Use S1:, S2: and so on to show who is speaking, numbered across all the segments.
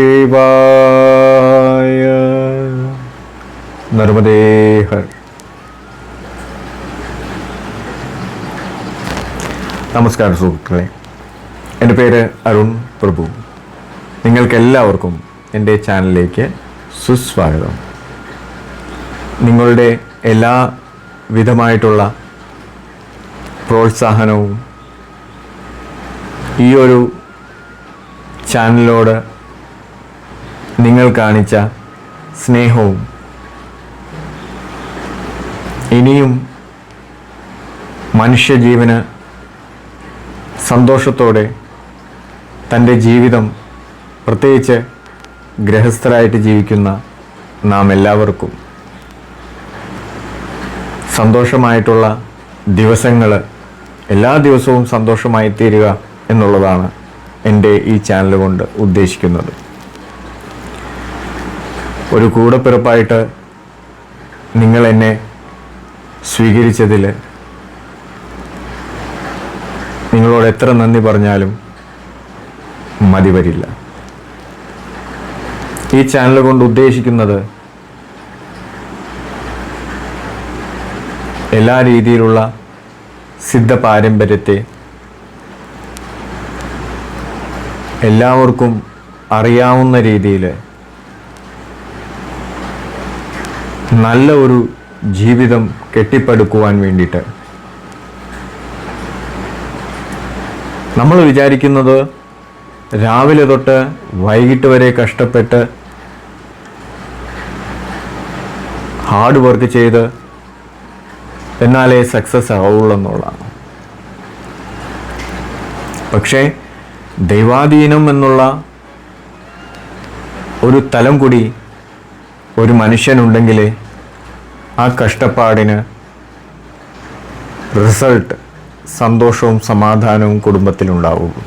S1: ശിവായ. നർമ്മദേഹർ നമസ്കാരം സുഹൃത്തുക്കളെ. എന്റെ പേര് അരുൺ പ്രഭു. നിങ്ങൾക്കെല്ലാവർക്കും എന്റെ ചാനലിലേക്ക് സുസ്വാഗതം. നിങ്ങളുടെ എല്ലാ വിധമായിട്ടുള്ള പ്രോത്സാഹനവും ഈ ഒരു ചാനലിനോട് നിങ്ങൾ കാണിച്ച സ്നേഹവും ഇനിയും മനുഷ്യജീവന് സന്തോഷത്തോടെ തന്റെ ജീവിതം പ്രത്യേകിച്ച് ഗൃഹസ്ഥരായിട്ട് ജീവിക്കുന്ന നാം എല്ലാവർക്കും സന്തോഷമായിട്ടുള്ള ദിവസങ്ങൾ എല്ലാ ദിവസവും സന്തോഷമായി തീരുക എന്നുള്ളതാണ് എന്റെ ഈ ചാനൽ കൊണ്ട് ഉദ്ദേശിക്കുന്നത്. ഒരു കൂടപ്പിറപ്പായിട്ട് നിങ്ങൾ എന്നെ സ്വീകരിച്ചതിൽ നിങ്ങളോട് എത്ര നന്ദി പറഞ്ഞാലും മതി വരില്ല. ഈ ചാനൽ കൊണ്ട് ഉദ്ദേശിക്കുന്നത് എല്ലാ രീതിയിലുള്ള സിദ്ധ പാരമ്പര്യത്തെ എല്ലാവർക്കും അറിയാവുന്ന രീതിയിൽ നല്ല ഒരു ജീവിതം കെട്ടിപ്പടുക്കുവാൻ വേണ്ടിയിട്ട്. നമ്മൾ വിചാരിക്കുന്നത് രാവിലെ തൊട്ട് വൈകിട്ട് വരെ കഷ്ടപ്പെട്ട് ഹാർഡ് വർക്ക് ചെയ്ത് എന്നാലേ സക്സസ് ആവുള്ളൂ എന്നുള്ളതാണ്. പക്ഷേ ദൈവാധീനം എന്നുള്ള ഒരു തലം കൂടി ഒരു മനുഷ്യനുണ്ടെങ്കിൽ ആ കഷ്ടപ്പാടിന് റിസൾട്ട് സന്തോഷവും സമാധാനവും കുടുംബത്തിലുണ്ടാവുള്ളൂ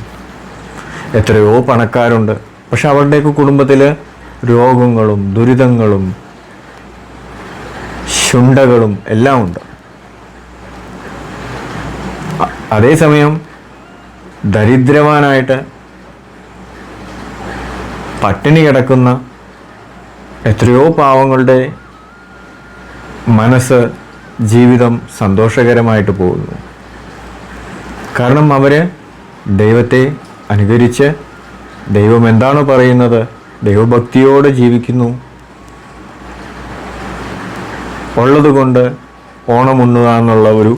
S1: എത്രയോ പണക്കാരുണ്ട്. പക്ഷെ അവരുടെയൊക്കെ കുടുംബത്തിൽ രോഗങ്ങളും ദുരിതങ്ങളും ശുണ്ടകളും എല്ലാം ഉണ്ട്. അതേസമയം ദരിദ്രവാനായിട്ട് പട്ടിണി കിടക്കുന്ന എത്രയോ പാവങ്ങളുടെ മനസ്സ് ജീവിതം സന്തോഷകരമായിട്ട് പോകുന്നു. കാരണം അവർ ദൈവത്തെ അനുകരിച്ച് ദൈവം എന്താണ് പറയുന്നത്? ദൈവഭക്തിയോടെ ജീവിക്കുന്നു. ഉള്ളതുകൊണ്ട് ഓണമുണ്ണുക എന്നുള്ള ഒരു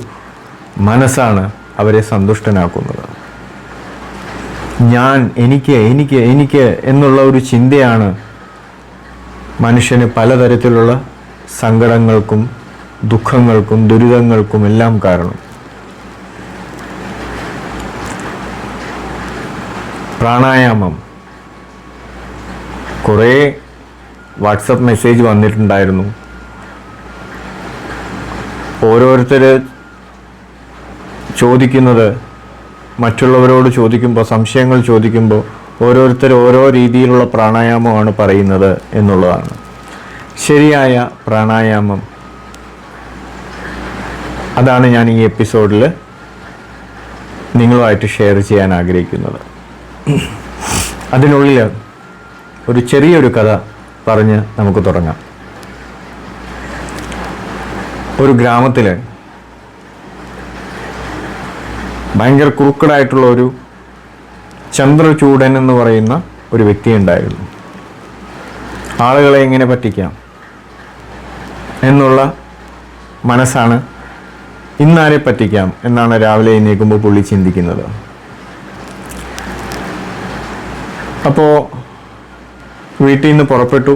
S1: മനസ്സാണ് അവരെ സന്തുഷ്ടനാക്കുന്നത്. ഞാൻ എനിക്ക് എനിക്ക് എനിക്ക് എന്നുള്ള ഒരു ചിന്തയാണ് മനുഷ്യന് പലതരത്തിലുള്ള സങ്കടങ്ങൾക്കും ദുഃഖങ്ങൾക്കും ദുരിതങ്ങൾക്കും എല്ലാം കാരണം. പ്രാണായാമം. കുറേ വാട്സപ്പ് മെസ്സേജ് വന്നിട്ടുണ്ടായിരുന്നു. ഓരോരുത്തർ ചോദിക്കുന്നത് മറ്റുള്ളവരോട് ചോദിക്കുമ്പോൾ സംശയങ്ങൾ ചോദിക്കുമ്പോൾ ഓരോരുത്തർ ഓരോ രീതിയിലുള്ള പ്രാണായാമമാണ് പറയുന്നത് എന്നുള്ളതാണ്. ശരിയായ പ്രാണായാമം. അതാണ് ഞാൻ ഈ എപ്പിസോഡിൽ നിങ്ങളുമായിട്ട് ഷെയർ ചെയ്യാൻ ആഗ്രഹിക്കുന്നത്. അതിനുള്ളിൽ ഒരു ചെറിയൊരു കഥ പറഞ്ഞ് നമുക്ക് തുടങ്ങാം. ഒരു ഗ്രാമത്തിൽ ഭയങ്കര കുറുക്കടായിട്ടുള്ള ഒരു ചന്ദ്രചൂടൻ എന്ന് പറയുന്ന ഒരു വ്യക്തി ഉണ്ടായിരുന്നു. ആളുകളെ എങ്ങനെ പറ്റിക്കാം എന്നുള്ള മനസ്സാണ് ഇന്നാരെ പറ്റിക്കാം എന്നാണ് രാവിലെ എഴുന്നേൽക്കുമ്പോൾ പുള്ളി ചിന്തിക്കുന്നത്. അപ്പോൾ വീട്ടിൽ നിന്ന് പുറപ്പെട്ടു.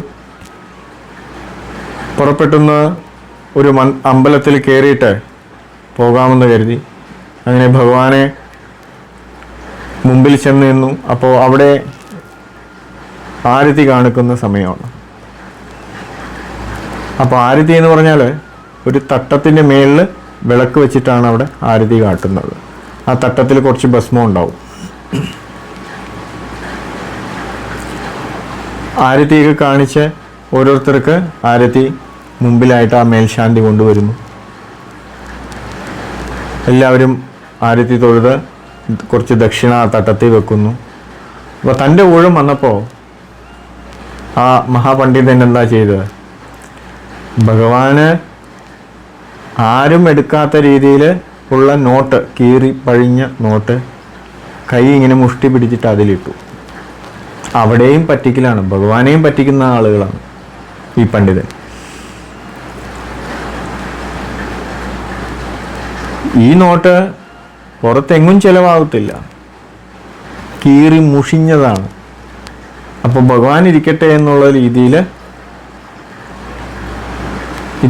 S1: പുറപ്പെട്ടുന്ന ഒരു അമ്പലത്തിൽ കയറിയിട്ട് പോകാമെന്ന് കരുതി. അങ്ങനെ ഭഗവാനെ മുമ്പിൽ ചെന്ന് നിന്നു. അപ്പോൾ അവിടെ ആരതി കാണിക്കുന്ന സമയമാണ്. അപ്പോൾ ആരതി എന്ന് പറഞ്ഞാൽ ഒരു തട്ടത്തിന്റെ മേളിൽ വിളക്ക് വെച്ചിട്ടാണ് അവിടെ ആരതി കാട്ടുന്നത്. ആ തട്ടത്തിൽ കുറച്ച് ഭസ്മം ഉണ്ടാവും. ആരതിയൊക്കെ കാണിച്ച് ഓരോരുത്തർക്ക് ആരതി മുമ്പിലായിട്ട് ആ മേൽശാന്തി കൊണ്ടുവരുന്നു. എല്ലാവരും ആരതി തൊഴുത് കുറച്ച് ദക്ഷിണ തട്ടത്തിൽ വെക്കുന്നു. അപ്പോൾ തന്റെ ഊഴം വന്നപ്പോൾ ആ മഹാപണ്ഡിതൻ എന്താ ചെയ്തത്? ഭഗവാന് ആരും എടുക്കാത്ത രീതിയിൽ ഉള്ള നോട്ട് കീറി പഴിഞ്ഞ നോട്ട് കൈ ഇങ്ങനെ മുഷ്ടി പിടിച്ചിട്ട് അതിലിട്ടു. അവിടെയും പറ്റിക്കലാണ് ഭഗവാനെയും പറ്റിക്കുന്ന ആളുകളാണ് ഈ പണ്ഡിതൻ. ഈ നോട്ട് പുറത്തെങ്ങും ചിലവാകത്തില്ല. കീറി മുഷിഞ്ഞതാണ്. അപ്പോൾ ഭഗവാൻ ഇരിക്കട്ടെ എന്നുള്ള രീതിയിൽ ഈ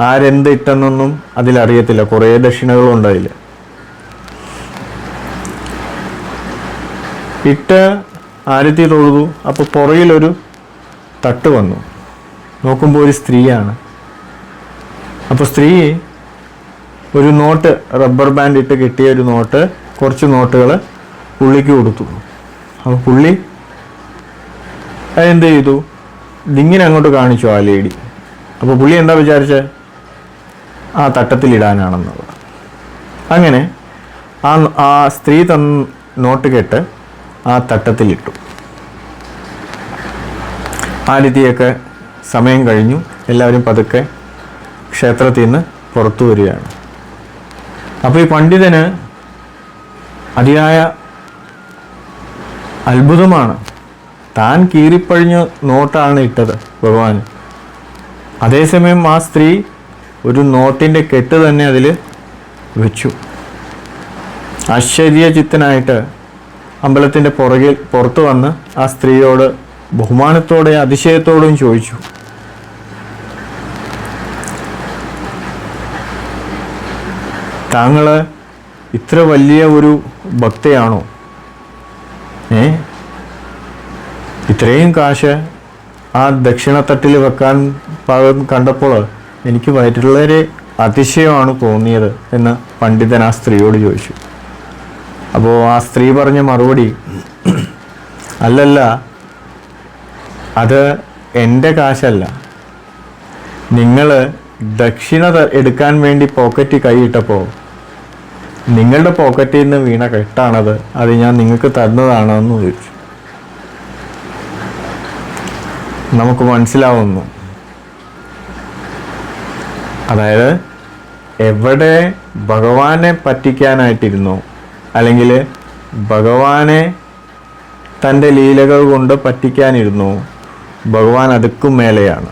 S1: ആരെന്ത് ഇട്ടെന്നൊന്നും അതിലറിയത്തില്ല. കുറേ ദക്ഷിണകളുണ്ട് അതിൽ ഇട്ട് ആരത്തി തൊഴുതു. അപ്പോൾ പുറകിലൊരു തട്ട് വന്നു. നോക്കുമ്പോൾ ഒരു സ്ത്രീയാണ്. അപ്പോൾ സ്ത്രീ ഒരു നോട്ട് റബ്ബർ ബാൻഡ് ഇട്ട് കിട്ടിയ ഒരു നോട്ട് കുറച്ച് നോട്ടുകൾ പുള്ളിക്ക് കൊടുത്തു. അപ്പോൾ പുള്ളി അതെന്ത് ചെയ്തു? ഇതിങ്ങനെ അങ്ങോട്ട് കാണിച്ചു ആ ലേഡി അപ്പോൾ പുള്ളി എന്താ വിചാരിച്ചത് ആ തട്ടത്തിലിടാനാണെന്നുള്ളത് അങ്ങനെ ആ ആ സ്ത്രീ തന്ന നോട്ട് കെട്ട് ആ തട്ടത്തിലിട്ടു. ആരതിയൊക്കെ സമയം കഴിഞ്ഞു. എല്ലാവരും പതുക്കെ ക്ഷേത്രത്തിൽ നിന്ന് പുറത്തു വരികയാണ്. അപ്പോൾ ഈ പണ്ഡിതന് അതിയായ അത്ഭുതമാണ്. താൻ കീറിപ്പഴിഞ്ഞ നോട്ടാണ് ഇട്ടത് ഭഗവാൻ അതേസമയം ആ സ്ത്രീ ഒരു നോട്ടിന്റെ കെട്ട് തന്നെ അതിൽ വെച്ചു. ആശ്ചര്യചിത്തനായിട്ട് അമ്പലത്തിന്റെ പുറകിൽ പുറത്തു വന്ന് ആ സ്ത്രീയോട് ബഹുമാനത്തോടെ അതിശയത്തോടും ചോദിച്ചു. താങ്കൾ ഇത്ര വലിയ ഒരു ഭക്തയാണോ? ഏ? ഇത്രയും കാശ് ആ ദക്ഷിണത്തട്ടിൽ വെക്കാൻ പാകം കണ്ടപ്പോൾ എനിക്ക് വളരെ അതിശയമാണ് തോന്നിയത് എന്ന് പണ്ഡിതൻ ആ സ്ത്രീയോട് ചോദിച്ചു. അപ്പോൾ ആ സ്ത്രീ പറഞ്ഞ മറുപടി അല്ലല്ല അത് എന്റെ കാശല്ല. നിങ്ങൾ ദക്ഷിണ എടുക്കാൻ വേണ്ടി പോക്കറ്റ് കൈയിട്ടപ്പോൾ നിങ്ങളുടെ പോക്കറ്റിൽ നിന്ന് വീണ കെട്ടാണത് അത് ഞാൻ നിങ്ങൾക്ക് തന്നതാണോ എന്ന് ചോദിച്ചു നമുക്ക് മനസ്സിലാവുന്നു. അതായത് എവിടെ ഭഗവാനെ പറ്റിക്കാനായിട്ടിരുന്നോ അല്ലെങ്കിൽ ഭഗവാനെ തന്റെ ലീലകൾ കൊണ്ട് പറ്റിക്കാനിരുന്നു ഭഗവാൻ അതുക്കും മേലെയാണ്.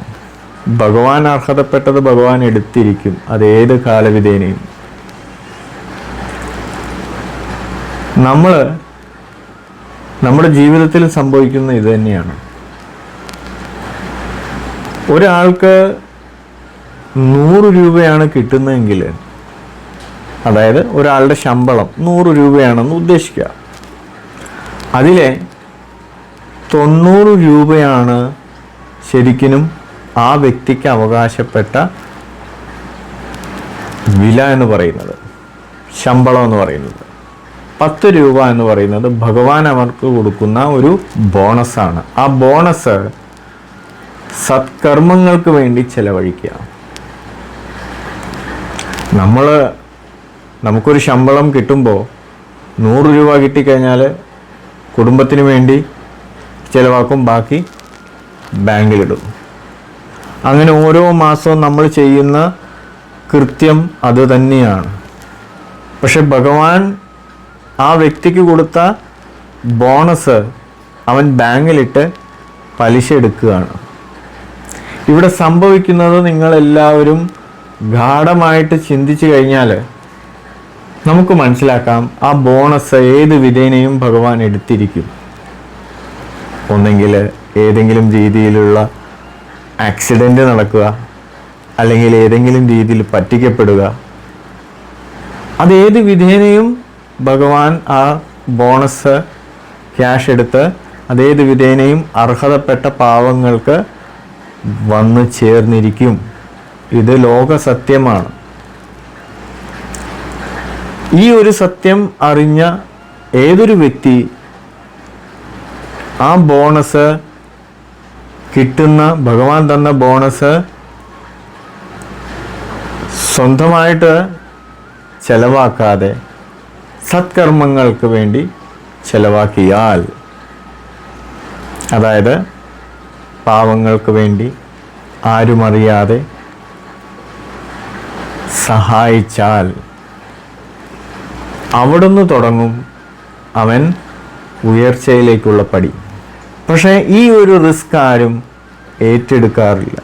S1: ഭഗവാൻ അർഹതപ്പെട്ടത് ഭഗവാൻ എടുത്തിരിക്കും അത് ഏത് കാലവിധേനയും. നമ്മൾ നമ്മുടെ ജീവിതത്തിൽ സംഭവിക്കുന്ന ഇത് തന്നെയാണ്. ഒരാൾക്ക് നൂറ് രൂപയാണ് കിട്ടുന്നതെങ്കിൽ അതായത് ഒരാളുടെ ശമ്പളം നൂറ് രൂപയാണെന്ന് ഉദ്ദേശിക്കുക. അതിലെ തൊണ്ണൂറ് രൂപയാണ് ശരിക്കും ആ വ്യക്തിക്ക് അവകാശപ്പെട്ട വില എന്ന് പറയുന്നത്. ശമ്പളം എന്ന് പറയുന്നത്. പത്ത് രൂപ എന്ന് പറയുന്നത് ഭഗവാൻ അവർക്ക് കൊടുക്കുന്ന ഒരു ബോണസാണ്. ആ ബോണസ് സത്കർമ്മങ്ങൾക്ക് വേണ്ടി ചെലവഴിക്കുക. നമ്മൾ നമുക്കൊരു ശമ്പളം കിട്ടുമ്പോൾ നൂറ് രൂപ കിട്ടിക്കഴിഞ്ഞാൽ കുടുംബത്തിന് വേണ്ടി ചിലവാക്കും ബാക്കി ബാങ്കിലിടും. അങ്ങനെ ഓരോ മാസവും നമ്മൾ ചെയ്യുന്ന കൃത്യം അത് തന്നെയാണ്. പക്ഷെ ഭഗവാൻ ആ വ്യക്തിക്ക് കൊടുത്ത ബോണസ് അവൻ ബാങ്കിലിട്ട് പലിശ എടുക്കുകയാണ്. ഇവിടെ സംഭവിക്കുന്നത് നിങ്ങളെല്ലാവരും ഗാഠമായിട്ട് ചിന്തിച്ചു കഴിഞ്ഞാൽ നമുക്ക് മനസ്സിലാക്കാം ആ ബോണസ് ഏത് വിധേനയും ഭഗവാൻ എടുത്തിരിക്കും. ഒന്നെങ്കിൽ ഏതെങ്കിലും രീതിയിലുള്ള ആക്സിഡന്റ് നടക്കുക അല്ലെങ്കിൽ ഏതെങ്കിലും രീതിയിൽ പറ്റിക്കപ്പെടുക. അതേത് വിധേനയും ഭഗവാൻ ആ ബോണസ് ക്യാഷ് എടുത്ത് അതേത് വിധേനയും അർഹതപ്പെട്ട പാവങ്ങൾക്ക് വന്നു ചേർന്നിരിക്കും. ഇത് ലോക സത്യമാണ്. ഈ ഒരു സത്യം അറിഞ്ഞ ഏതൊരു വ്യക്തി ആ ബോണസ് കിട്ടുന്ന ഭഗവാൻ തന്ന ബോണസ് സ്വന്തമായിട്ട് ചെലവാക്കാതെ സത്കർമ്മങ്ങൾക്ക് വേണ്ടി ചെലവാക്കിയാൽ. അതായത് പാവങ്ങൾക്ക് വേണ്ടി ആരുമറിയാതെ സഹായിച്ചാൽ. അവിടുന്ന് തുടങ്ങും അവൻ ഉയർച്ചയിലേക്കുള്ള പടി. പക്ഷേ ഈ ഒരു റിസ്ക് ആരും ഏറ്റെടുക്കാറില്ല.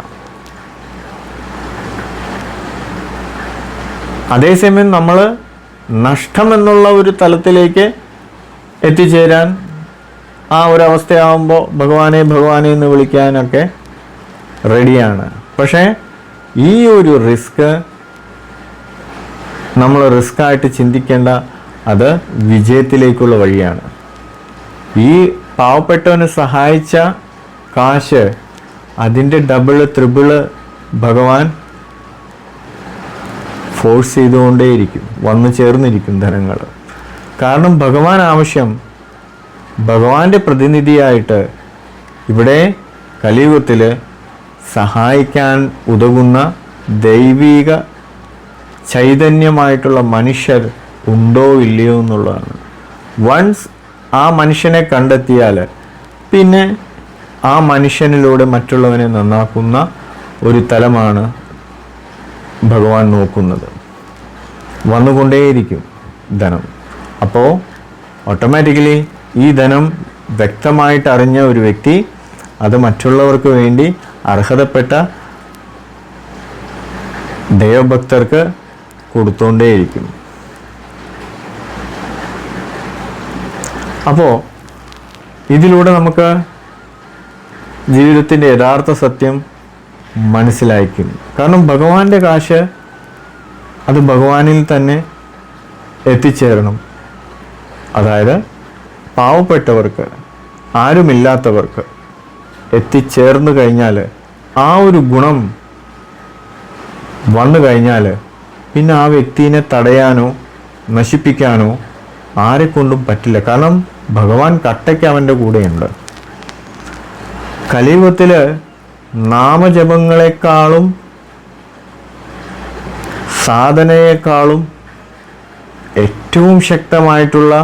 S1: അതേസമയം നമ്മൾ നഷ്ടം എന്നുള്ള ഒരു തലത്തിലേക്ക് എത്തിച്ചേരാൻ ആ ഒരു അവസ്ഥയാവുമ്പോൾ ഭഗവാനെ ഭഗവാനെ എന്ന് വിളിക്കാനൊക്കെ റെഡിയാണ്. പക്ഷേ ഈ ഒരു റിസ്ക് നമ്മൾ റിസ്ക് ആയിട്ട് ചിന്തിക്കേണ്ട അത് വിജയത്തിലേക്കുള്ള വഴിയാണ്. ഈ പാവപ്പെട്ടവനെ സഹായിച്ച കാശ് അതിന്റെ ഡബിൾ ത്രിബിൾ ഭഗവാൻ ഫോഴ്സ് ചെയ്തുകൊണ്ടേയിരിക്കും. വന്നു ചേർന്നിരിക്കും ധനങ്ങൾ. കാരണം ഭഗവാൻ ആവശ്യം ഭഗവാന്റെ പ്രതിനിധിയായിട്ട് ഇവിടെ കലിയുഗത്തിൽ സഹായിക്കാൻ ഉതകുന്ന ദൈവിക ചൈതന്യമായിട്ടുള്ള മനുഷ്യർ ഉണ്ടോ ഇല്ലയോ എന്നുള്ളതാണ്. വൺസ് ആ മനുഷ്യനെ കണ്ടെത്തിയാൽ പിന്നെ ആ മനുഷ്യനിലൂടെ മറ്റുള്ളവനെ നന്നാക്കുന്ന ഒരു തലമാണ് ഭഗവാൻ നോക്കുന്നത്. വന്നുകൊണ്ടേയിരിക്കും ധനം. അപ്പോൾ ഓട്ടോമാറ്റിക്കലി ഈ ധനം വ്യക്തമായിട്ട് അറിഞ്ഞ ഒരു വ്യക്തി അത് മറ്റുള്ളവർക്ക് വേണ്ടി അർഹതപ്പെട്ട ദൈവഭക്തർക്ക് കൊടുത്തുകൊണ്ടേയിരിക്കും അപ്പോൾ ഇതിലൂടെ നമുക്ക് ജീവിതത്തിന്റെ യഥാർത്ഥ സത്യം മനസ്സിലായിരിക്കും കാരണം ഭഗവാന്റെ കാശ് അത് ഭഗവാനിൽ തന്നെ എത്തിച്ചേരണം. അതായത് പാവപ്പെട്ടവർക്ക് ആരുമില്ലാത്തവർക്ക് എത്തിച്ചേർന്നു കഴിഞ്ഞാൽ ആ ഒരു ഗുണം വന്നു കഴിഞ്ഞാൽ പിന്നെ ആ വ്യക്തിനെ തടയാനോ നശിപ്പിക്കാനോ ആരെക്കൊണ്ടും പറ്റില്ല. കാരണം ഭഗവാൻ കട്ടയ്ക്ക് അവന്റെ കൂടെയുണ്ട്. കലിയുഗത്തിൽ നാമജപങ്ങളെക്കാളും സാധനയെക്കാളും ഏറ്റവും ശക്തമായിട്ടുള്ള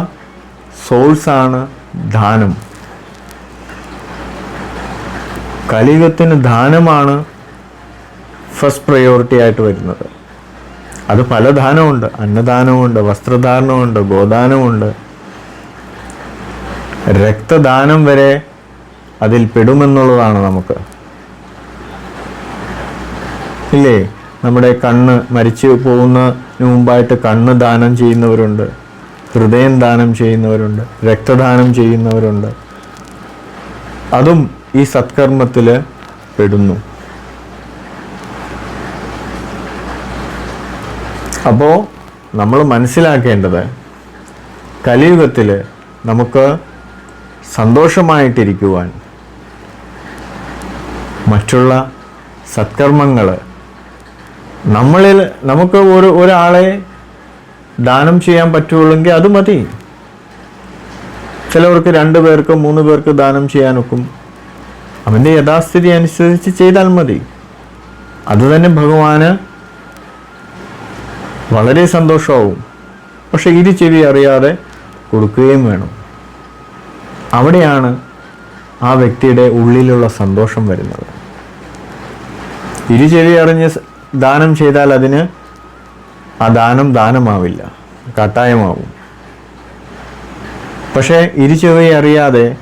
S1: സോഴ്സാണ് ദാനം കലിയുഗത്തിന് ദാനമാണ് ഫസ്റ്റ് പ്രയോറിറ്റി ആയിട്ട് വരുന്നത്. അത് പല ദാനമുണ്ട് അന്നദാനമുണ്ട് വസ്ത്രദാനമുണ്ട് ഗോദാനമുണ്ട്. രക്തദാനം വരെ അതിൽ പെടുമെന്നുള്ളതാണ് നമുക്ക്. ഇല്ലേ? നമ്മുടെ കണ്ണ് മരിച്ചു പോകുന്നതിന് മുമ്പായിട്ട് കണ്ണ് ദാനം ചെയ്യുന്നവരുണ്ട്. ഹൃദയം ദാനം ചെയ്യുന്നവരുണ്ട്. രക്തദാനം ചെയ്യുന്നവരുണ്ട്. അതും ഈ സത്കർമ്മത്തിൽ പെടുന്നു. അപ്പോൾ നമ്മൾ മനസ്സിലാക്കേണ്ടത് കലിയുഗത്തിൽ നമുക്ക് സന്തോഷമായിട്ടിരിക്കുവാൻ മറ്റുള്ള സത്കർമ്മങ്ങൾ നമ്മളിൽ നമുക്ക് ഒരു ഒരാളെ ദാനം ചെയ്യാൻ പറ്റുള്ളെങ്കിൽ അത് മതി. ചിലവർക്ക് രണ്ട് പേർക്ക് മൂന്ന് പേർക്ക് ദാനം ചെയ്യാനൊക്കും. അവന്റെ യഥാസ്ഥിതി അനുസരിച്ച് ചെയ്താൽ മതി. അതുതന്നെ ഭഗവാന് വളരെ സന്തോഷമാവും. പക്ഷെ ഇരു ചെവി അറിയാതെ കൊടുക്കുകയും വേണം. അവിടെയാണ് ആ വ്യക്തിയുടെ ഉള്ളിലുള്ള സന്തോഷം വരുന്നത്. ഇരു ചെവി അറിഞ്ഞ് ദാനം ചെയ്താൽ അതിന് ആ ദാനം ദാനമാവില്ല കട്ടായമാവും. പക്ഷേ ഇരു ചെവി അറിയാതെ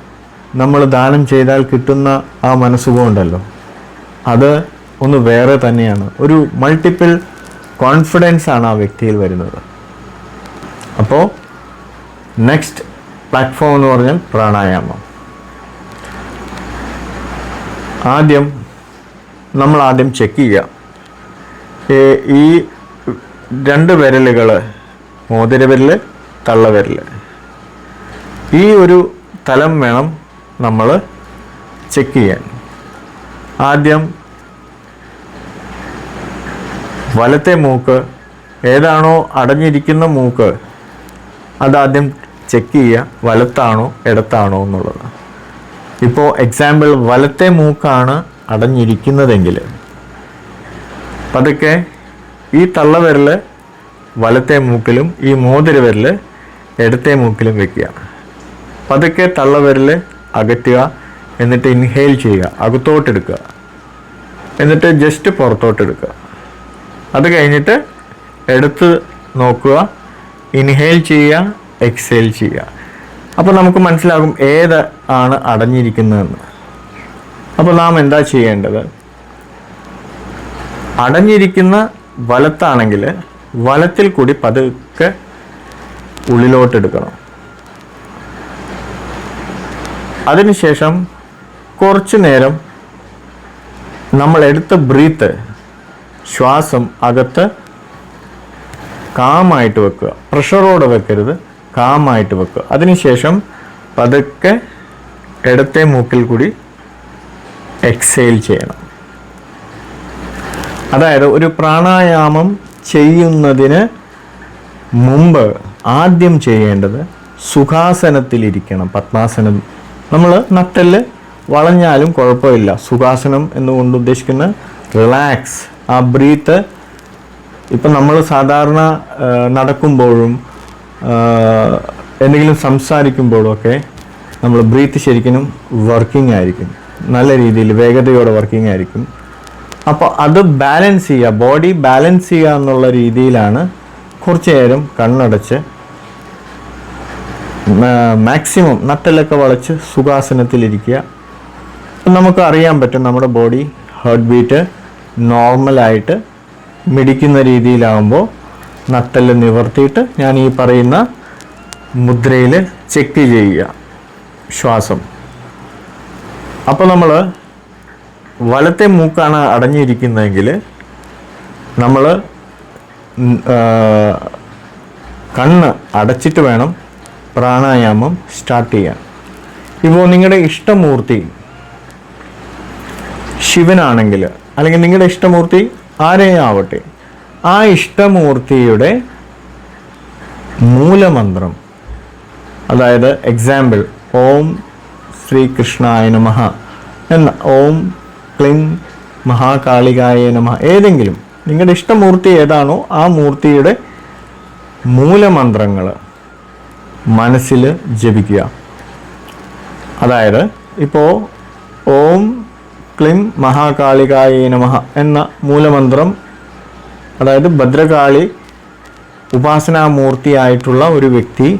S1: നമ്മൾ ദാനം ചെയ്താൽ കിട്ടുന്ന ആ മനസ്സുഖം ഉണ്ടല്ലോ. അത് ഒന്ന് വേറെ തന്നെയാണ്. ഒരു മൾട്ടിപ്പിൾ കോൺഫിഡൻസ് ആണ് ആ വ്യക്തിയിൽ വരുന്നത്. അപ്പോൾ നെക്സ്റ്റ് പ്ലാറ്റ്ഫോം എന്ന് പറഞ്ഞാൽ പ്രാണായാമം. ആദ്യം നമ്മൾ ആദ്യം ചെക്ക് ചെയ്യുക. ഈ രണ്ട് വിരലുകൾ മോതിരവിരൽ തള്ളവിരൽ ഈ ഒരു തലം വേണം നമ്മൾ ചെക്ക് ചെയ്യാൻ. ആദ്യം വലത്തെ മൂക്ക് ഏതാണോ അടഞ്ഞിരിക്കുന്ന മൂക്ക് അതാദ്യം ചെക്ക് ചെയ്യുക വലത്താണോ ഇടത്താണോ എന്നുള്ളത്. ഇപ്പോൾ എക്സാമ്പിൾ വലത്തെ മൂക്കാണ് അടഞ്ഞിരിക്കുന്നതെങ്കിൽ പതുക്കെ ഈ തള്ളവിരൽ വലത്തെ മൂക്കിലും ഈ മോതിര വിരൽ ഇടത്തെ മൂക്കിലും വെക്കുക. പതുക്കെ തള്ളവിരൽ അകറ്റുക എന്നിട്ട് ഇൻഹെയിൽ ചെയ്യുക. അകത്തോട്ടെടുക്കുക എന്നിട്ട് ജസ്റ്റ് പുറത്തോട്ടെടുക്കുക അത് കഴിഞ്ഞിട്ട് എടുത്ത് നോക്കുക. ഇൻഹെയിൽ ചെയ്യുക എക്സെയിൽ ചെയ്യുക. അപ്പോൾ നമുക്ക് മനസ്സിലാകും ഏത് ആണ് അടഞ്ഞിരിക്കുന്നതെന്ന്. അപ്പോൾ നാം എന്താ ചെയ്യേണ്ടത്? അടഞ്ഞിരിക്കുന്ന വലത്താണെങ്കിൽ വലത്തിൽ കൂടി പതുക്കെ ഉള്ളിലോട്ടെടുക്കണം അതിനുശേഷം കുറച്ചു നേരം നമ്മൾ എടുത്ത ബ്രീത്ത് ശ്വാസം അകത്ത് കാമായിട്ട് വെക്കുക. പ്രഷറോടെ വെക്കരുത് കാമായിട്ട് വെക്കുക. അതിനുശേഷം പതുക്കെ ഇടത്തെ മൂക്കിൽ കൂടി എക്സെയിൽ ചെയ്യണം. അതായത് ഒരു പ്രാണായാമം ചെയ്യുന്നതിന് മുമ്പ് ആദ്യം ചെയ്യേണ്ടത് സുഖാസനത്തിലിരിക്കണം. പത്മാസനം. നമ്മൾ നട്ടൽ വളഞ്ഞാലും കുഴപ്പമില്ല. സുഖാസനം എന്നുകൊണ്ട് ഉദ്ദേശിക്കുന്ന റിലാക്സ് ആ ബ്രീത്ത് ഇപ്പം നമ്മൾ സാധാരണ നടക്കുമ്പോഴും എന്തെങ്കിലും സംസാരിക്കുമ്പോഴും ഒക്കെ നമ്മൾ ബ്രീത്ത് ശരിക്കും വർക്കിംഗ് ആയിരിക്കും. നല്ല രീതിയിൽ വേഗതയോടെ വർക്കിംഗ് ആയിരിക്കും. അപ്പോൾ അത് ബാലൻസ് ചെയ്യുക. ബോഡി ബാലൻസ് ചെയ്യുക എന്നുള്ള രീതിയിലാണ് കുറച്ച് നേരം കണ്ണടച്ച് മാക്സിമം നട്ടലൊക്കെ വളച്ച് സുഖാസനത്തിലിരിക്കുക. നമുക്ക് അറിയാൻ പറ്റും നമ്മുടെ ബോഡി ഹാർട്ട് ബീറ്റ് നോർമലായിട്ട് മിടിക്കുന്ന രീതിയിലാകുമ്പോൾ നട്ടൽ നിവർത്തിയിട്ട് ഞാൻ ഈ പറയുന്ന മുദ്രയിൽ ചെക്ക് ചെയ്യുക. ശ്വാസം. അപ്പോൾ നമ്മൾ വലത്തെ മൂക്കാണ് അടഞ്ഞിരിക്കുന്നതെങ്കിൽ നമ്മൾ കണ്ണ് അടച്ചിട്ട് വേണം പ്രാണായാമം സ്റ്റാർട്ട് ചെയ്യാൻ. ഇപ്പോൾ നിങ്ങളുടെ ഇഷ്ടമൂർത്തി ശിവനാണെങ്കിൽ അല്ലെങ്കിൽ നിങ്ങളുടെ ഇഷ്ടമൂർത്തി ആരെയും ആവട്ടെ ആ ഇഷ്ടമൂർത്തിയുടെ മൂലമന്ത്രം അതായത് എക്സാമ്പിൾ ഓം ശ്രീകൃഷ്ണായ നമഃ എന്ന ഓം ക്ലിം മഹാകാളികായ നമ. ഏതെങ്കിലും നിങ്ങളുടെ ഇഷ്ടമൂർത്തി ഏതാണോ ആ മൂർത്തിയുടെ മൂലമന്ത്രങ്ങൾ മനസ്സിൽ ജപിക്കുക. അതായത് ഇപ്പോൾ ഓം ക്ലിം മഹാകാളികായ നമഃ എന്ന മൂലമന്ത്രം അതായത് ഭദ്രകാളി ഉപാസനാമൂർത്തിയായിട്ടുള്ള ഒരു വ്യക്തി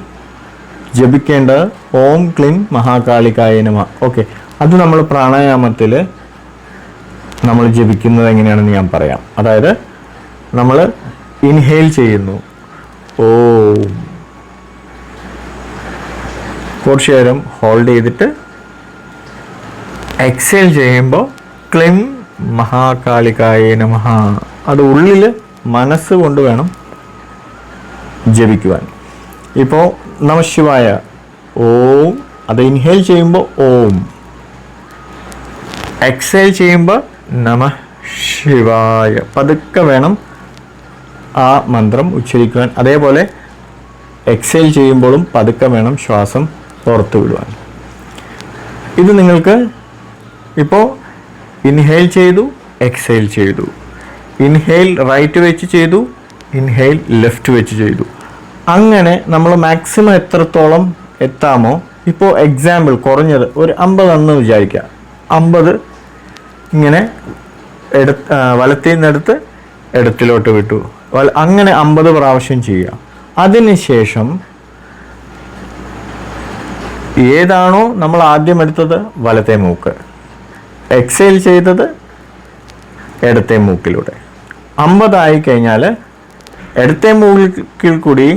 S1: ജപിക്കേണ്ടത് ഓം ക്ലിം മഹാകാളികായ നമ. ഓക്കെ. അത് നമ്മൾ പ്രാണായാമത്തിൽ നമ്മൾ ജപിക്കുന്നത് എങ്ങനെയാണെന്ന് ഞാൻ പറയാം. അതായത് നമ്മൾ ഇൻഹെയിൽ ചെയ്യുന്നു. ഓ. കുറച്ച് നേരം ഹോൾഡ് ചെയ്തിട്ട് എക്സേൽ ചെയ്യുമ്പോൾ ക്ലിം മഹാകാളികായ നമഃ അത് ഉള്ളിൽ മനസ്സ് കൊണ്ട് വേണം ജപിക്കുവാൻ. ഇപ്പോൾ നമശിവായ. ഓം. അത് ഇൻഹേൽ ചെയ്യുമ്പോൾ ഓം. എക്സേൽ ചെയ്യുമ്പോൾ നമ ശിവായ. പതുക്കെ വേണം ആ മന്ത്രം ഉച്ചരിക്കുവാൻ. അതേപോലെ എക്സേൽ ചെയ്യുമ്പോഴും പതുക്കെ വേണം ശ്വാസം പുറത്തു വിടുവാൻ. ഇത് നിങ്ങൾക്ക് ഇപ്പോൾ ഇൻഹെയിൽ ചെയ്തു എക്സൈൽ ചെയ്തു. ഇൻഹെയിൽ റൈറ്റ് വെച്ച് ചെയ്തു ഇൻഹെയിൽ ലെഫ്റ്റ് വെച്ച് ചെയ്തു. അങ്ങനെ നമ്മൾ മാക്സിമം എത്രത്തോളം എത്താമോ ഇപ്പോൾ എക്സാമ്പിൾ കുറഞ്ഞത് ഒരു അമ്പതെന്ന് വിചാരിക്കുക. അമ്പത് ഇങ്ങനെ എടു വലത്തിൽ നിന്നെടുത്ത് ഇടത്തിലോട്ട് വിട്ടു. അങ്ങനെ അമ്പത് പ്രാവശ്യം ചെയ്യുക. അതിനുശേഷം ഏതാണോ നമ്മൾ ആദ്യം എടുത്തത് വലത്തെ മൂക്ക്. എക്സൈൽ ചെയ്തത് ഇടത്തെ മൂക്കിലൂടെ. അമ്പതായി കഴിഞ്ഞാൽ ഇടത്തെ മൂക്കിൽ കൂടി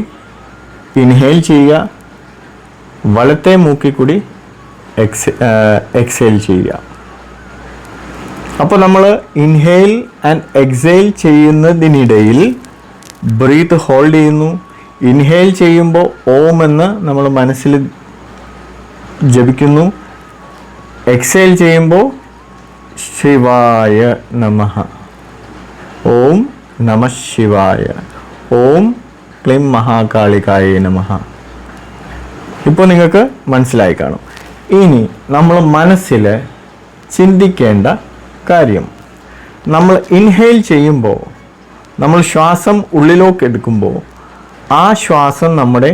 S1: ഇൻഹെയിൽ ചെയ്യുക. വലത്തെ മൂക്കിൽ കൂടി എക്സ് എക്സൈൽ ചെയ്യുക. അപ്പോൾ നമ്മൾ ഇൻഹെയിൽ ആൻഡ് എക്സെയിൽ ചെയ്യുന്നതിനിടയിൽ ബ്രീത്ത് ഹോൾഡ് ചെയ്യുന്നു. ഇൻഹെയിൽ ചെയ്യുമ്പോൾ ഓം എന്ന് നമ്മൾ മനസ്സിൽ ജപിക്കുന്നു. എക്സെയിൽ ചെയ്യുമ്പോൾ ശിവായ നമഃ ഓം നമ ശിവായ. ഓം ക്ലിം മഹാകാളികായ നമഃ ഇപ്പോൾ നിങ്ങൾക്ക് മനസ്സിലായി കാണും. ഇനി നമ്മൾ മനസ്സിൽ ചിന്തിക്കേണ്ട കാര്യം. നമ്മൾ ഇൻഹെയിൽ ചെയ്യുമ്പോൾ നമ്മൾ ശ്വാസം ഉള്ളിലേക്ക് എടുക്കുമ്പോൾ ആ ശ്വാസം നമ്മുടെ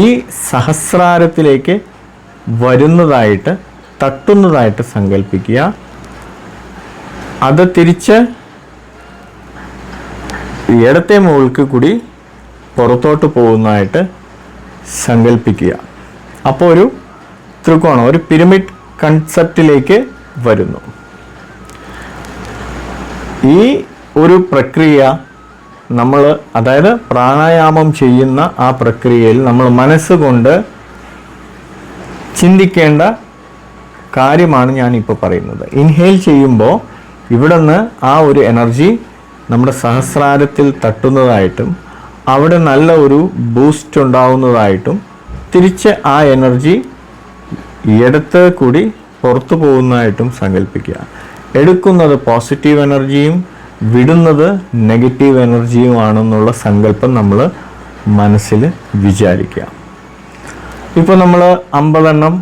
S1: ഈ സഹസ്രാരത്തിലേക്ക് വരുന്നതായിട്ട് തട്ടുന്നതായിട്ട് സങ്കല്പിക്കുക അത് തിരിച്ച് ഇടത്തെ മുകൾക്ക് കൂടി പുറത്തോട്ട് പോകുന്നതായിട്ട് സങ്കല്പിക്കുക അപ്പോൾ ഒരു ത്രികോണം ഒരു പിരമിഡ് കൺസെപ്റ്റിലേക്ക് വരുന്നു. ഈ ഒരു പ്രക്രിയ നമ്മൾ അതായത് പ്രാണായാമം ചെയ്യുന്ന ആ പ്രക്രിയയിൽ നമ്മൾ മനസ്സുകൊണ്ട് ചിന്തിക്കേണ്ട കാര്യമാണ് ഞാനിപ്പോൾ പറയുന്നത്. ഇൻഹെയിൽ ചെയ്യുമ്പോൾ ഇവിടെ നിന്ന് ആ ഒരു എനർജി നമ്മുടെ സഹസ്രാരത്തിൽ തട്ടുന്നതായിട്ടും അവിടെ നല്ല ഒരു ബൂസ്റ്റ് ഉണ്ടാവുന്നതായിട്ടും തിരിച്ച് ആ എനർജി ഇടത്ത് കൂടി പുറത്തു പോകുന്നതായിട്ടും സങ്കല്പിക്കുക എടുക്കുന്നത് പോസിറ്റീവ് എനർജിയും വിടുന്നത് നെഗറ്റീവ് എനർജിയുമാണെന്നുള്ള സങ്കല്പം നമ്മൾ മനസ്സിൽ വിചാരിക്കുക. ഇപ്പോൾ നമ്മൾ അമ്പതെണ്ണം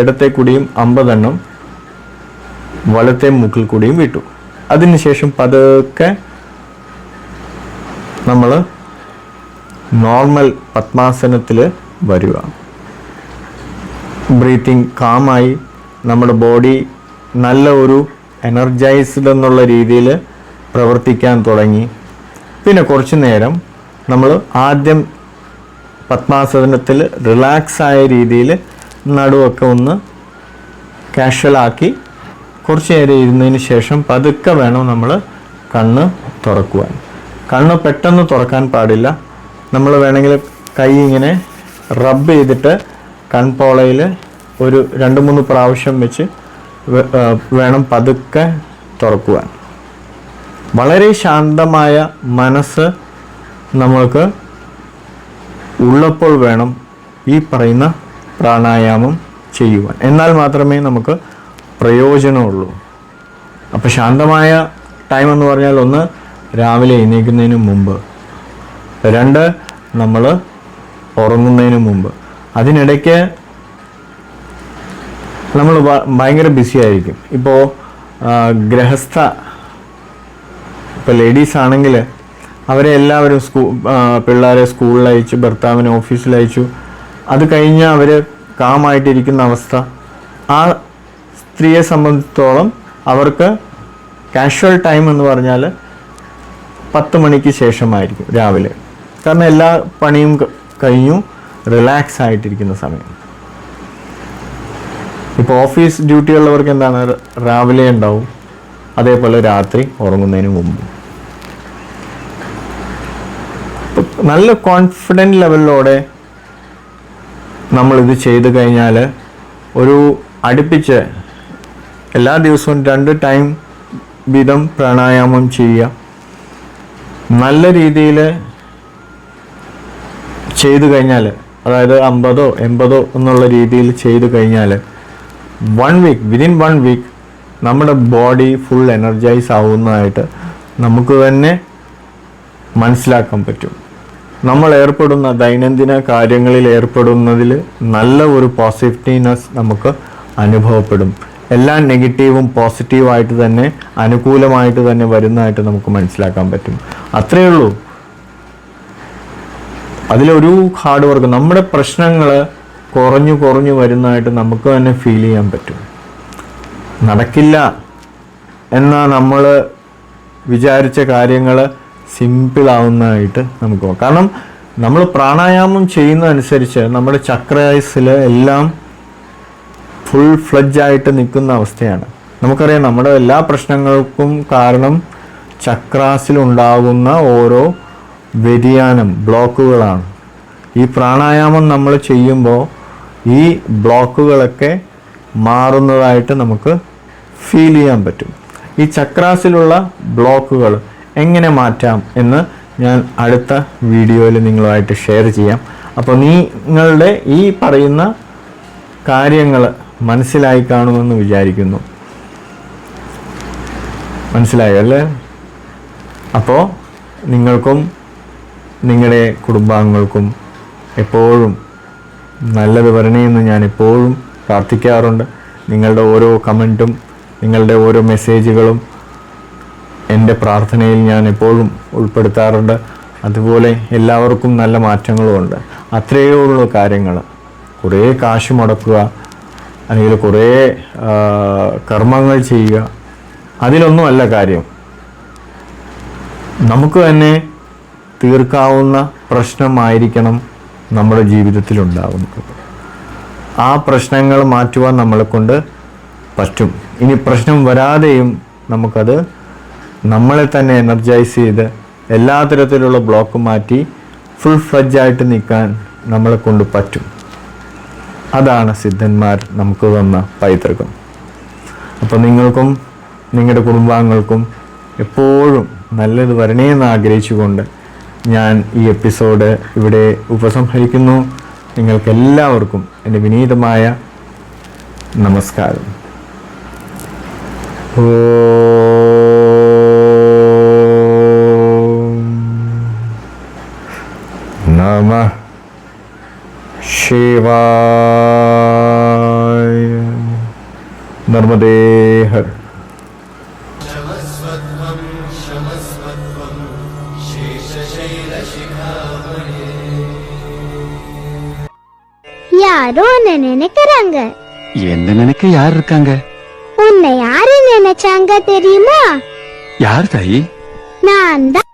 S1: ഇടത്തെ കൂടിയും അമ്പതെണ്ണം വലത്തെ മുക്കിൽ കൂടിയും വിട്ടു. അതിനുശേഷം പതുക്കെ നമ്മൾ നോർമൽ പത്മാസനത്തിൽ വരിക. ബ്രീത്തിങ് കാമായി നമ്മുടെ ബോഡി നല്ല ഒരു എനർജൈസ്ഡ് എന്നുള്ള രീതിയിൽ പ്രവർത്തിക്കാൻ തുടങ്ങി. പിന്നെ കുറച്ച് നേരം നമ്മൾ ആദ്യം പത്മാസനത്തിൽ റിലാക്സ് ആയ രീതിയിൽ നടുവൊക്കെ ഒന്ന് കാഷ്വലാക്കി കുറച്ച് നേരം ഇരുന്നതിന് ശേഷം പതുക്കെ വേണം നമ്മൾ കണ്ണ് തുറക്കുവാൻ. കണ്ണ് പെട്ടെന്ന് തുറക്കാൻ പാടില്ല. നമ്മൾ വേണമെങ്കിൽ കൈ ഇങ്ങനെ റബ്ബ് ചെയ്തിട്ട് കൺപോളയിൽ ഒരു രണ്ട് മൂന്ന് പ്രാവശ്യം വെച്ച് വേണം പതുക്കെ തുറക്കുവാൻ. വളരെ ശാന്തമായ മനസ്സ് നമ്മൾക്ക് ഉള്ളപ്പോൾ വേണം ഈ പറയുന്ന പ്രാണായാമം ചെയ്യുവാൻ. എന്നാൽ മാത്രമേ നമുക്ക് പ്രയോജനമുള്ളൂ. അപ്പോൾ ശാന്തമായ ടൈം എന്ന് പറഞ്ഞാൽ ഒന്ന് രാവിലെ എഴുന്നേൽക്കുന്നതിന് മുമ്പ്. രണ്ട് നമ്മൾ ഉറങ്ങുന്നതിന് മുമ്പ്. അതിനിടയ്ക്ക് നമ്മൾ ഭയങ്കര ബിസി ആയിരിക്കും. ഇപ്പോൾ ഗ്രഹസ്ഥ ഇപ്പോൾ ലേഡീസ് ആണെങ്കിൽ അവരെ എല്ലാവരും സ്കൂ പിള്ളേരെ സ്കൂളിൽ അയച്ചു ഭർത്താവിനെ ഓഫീസിൽ അയച്ചു. അത് കഴിഞ്ഞ് അവർ കാമായിട്ടിരിക്കുന്ന അവസ്ഥ. ആ സ്ത്രീയെ സംബന്ധിച്ചിടത്തോളം അവർക്ക് കാഷ്വൽ ടൈം എന്ന് പറഞ്ഞാൽ പത്ത് മണിക്ക് ശേഷമായിരിക്കും രാവിലെ. കാരണം എല്ലാ പണിയും കഴിഞ്ഞു റിലാക്സ് ആയിട്ടിരിക്കുന്ന സമയം. ഇപ്പോൾ ഓഫീസ് ഡ്യൂട്ടി ഉള്ളവർക്ക് എന്താണ്? രാവിലെ ഉണ്ടാവും. അതേപോലെ രാത്രി ഉറങ്ങുന്നതിന് മുമ്പ്. നല്ല കോൺഫിഡന്റ് ലെവലിലൂടെ നമ്മളിത് ചെയ്തു കഴിഞ്ഞാൽ ഒരു അടുപ്പിച്ച് എല്ലാ ദിവസവും രണ്ട് ടൈം വീതം പ്രാണായാമം ചെയ്യുക. നല്ല രീതിയിൽ ചെയ്തു കഴിഞ്ഞാൽ അതായത് അമ്പതോ എൺപതോ എന്നുള്ള രീതിയിൽ ചെയ്തു കഴിഞ്ഞാൽ one week within one week നമ്മുടെ ബോഡി ഫുൾ എനർജൈസ് ആവുന്നതായിട്ട് നമുക്ക് തന്നെ മനസ്സിലാക്കാൻ പറ്റും. നമ്മൾ ഏർപ്പെടുന്ന ദൈനംദിന കാര്യങ്ങളിൽ ഏർപ്പെടുന്നതിൽ നല്ല ഒരു പോസിറ്റീവ്നെസ് നമുക്ക് അനുഭവപ്പെടും. എല്ലാം നെഗറ്റീവും പോസിറ്റീവായിട്ട് തന്നെ അനുകൂലമായിട്ട് തന്നെ വരുന്നതായിട്ട് നമുക്ക് മനസ്സിലാക്കാൻ പറ്റും. അത്രയേ ഉള്ളൂ. അതിലൊരു ഹാർഡ് വർക്ക് നമ്മുടെ പ്രശ്നങ്ങൾ കുറഞ്ഞു കുറഞ്ഞു വരുന്നതായിട്ട് നമുക്ക് തന്നെ ഫീൽ ചെയ്യാൻ പറ്റും. നടക്കില്ല എന്നാ നമ്മൾ വിചാരിച്ച കാര്യങ്ങൾ സിമ്പിളാവുന്നതായിട്ട് നമുക്ക് കാരണം നമ്മൾ പ്രാണായാമം ചെയ്യുന്നതനുസരിച്ച് നമ്മുടെ ചക്രയസിൽ എല്ലാം ഫുൾ ഫ്ലഡ്ജ് ആയിട്ട് നിൽക്കുന്ന അവസ്ഥയാണ്. നമുക്കറിയാം നമ്മുടെ എല്ലാ പ്രശ്നങ്ങൾക്കും കാരണം ചക്രാസിലുണ്ടാകുന്ന ഓരോ വ്യതിയാനം ബ്ലോക്കുകളാണ്. ഈ പ്രാണായാമം നമ്മൾ ചെയ്യുമ്പോൾ ഈ ബ്ലോക്കുകളൊക്കെ മാറുന്നതായിട്ട് നമുക്ക് ഫീൽ ചെയ്യാൻ പറ്റും. ഈ ചക്രാസിലുള്ള ബ്ലോക്കുകൾ എങ്ങനെ മാറ്റാം എന്ന് ഞാൻ അടുത്ത വീഡിയോയിൽ നിങ്ങളുമായിട്ട് ഷെയർ ചെയ്യാം. അപ്പോൾ നിങ്ങളുടെ ഈ പറയുന്ന കാര്യങ്ങൾ മനസ്സിലായി കാണുമെന്ന് വിചാരിക്കുന്നു. മനസ്സിലായോ അല്ലേ? അപ്പോൾ നിങ്ങൾക്കും നിങ്ങളുടെ കുടുംബാംഗങ്ങൾക്കും എപ്പോഴും നല്ലത് വരണേന്ന് ഞാൻ എപ്പോഴും പ്രാർത്ഥിക്കാറുണ്ട്. നിങ്ങളുടെ ഓരോ കമന്റും നിങ്ങളുടെ ഓരോ മെസ്സേജുകളും എന്റെ പ്രാർത്ഥനയിൽ ഞാൻ എപ്പോഴും ഉൾപ്പെടുത്താറുണ്ട്. അതുപോലെ എല്ലാവർക്കും നല്ല മാറ്റങ്ങളുമുണ്ട് അത്രയേ ഉള്ളൂ കാര്യങ്ങൾ. കുറേ കാശ് മുടക്കുക അല്ലെങ്കിൽ കുറേ കർമ്മങ്ങൾ ചെയ്യുക അതിലൊന്നുമല്ല കാര്യം. നമുക്ക് തന്നെ തീർക്കാവുന്ന പ്രശ്നമായിരിക്കണം. നമ്മുടെ ജീവിതത്തിൽ ഉണ്ടാകുന്നത് ആ പ്രശ്നങ്ങൾ മാറ്റുവാൻ നമ്മളെ കൊണ്ട് പറ്റും. ഇനി പ്രശ്നം വരാതെയും നമുക്കത് നമ്മളെ തന്നെ എനർജൈസ് ചെയ്ത് എല്ലാ തരത്തിലുള്ള ബ്ലോക്ക് മാറ്റി ഫുൾ ഫ്ലഡ്ജായിട്ട് നിൽക്കാൻ നമ്മളെ കൊണ്ട് പറ്റും. അതാണ് സിദ്ധന്മാർ നമുക്ക് തന്ന പൈതൃകം. അപ്പോൾ നിങ്ങൾക്കും നിങ്ങളുടെ കുടുംബാംഗങ്ങൾക്കും എപ്പോഴും നല്ലത് വരണേന്ന് ആഗ്രഹിച്ചുകൊണ്ട് ഞാൻ ഈ എപ്പിസോഡ് ഇവിടെ ഉപസംഹരിക്കുന്നു. നിങ്ങൾക്കെല്ലാവർക്കും എന്റെ വിനീതമായ നമസ്കാരം. ഓ നമ ശിവായ. നർമ്മദേ
S2: என்ன நினைக்க யார் இருக்காங்க?
S3: உன்னை யாரு நினைச்சாங்க தெரியுமா?
S2: யார் தாயி?
S3: நான் தான்.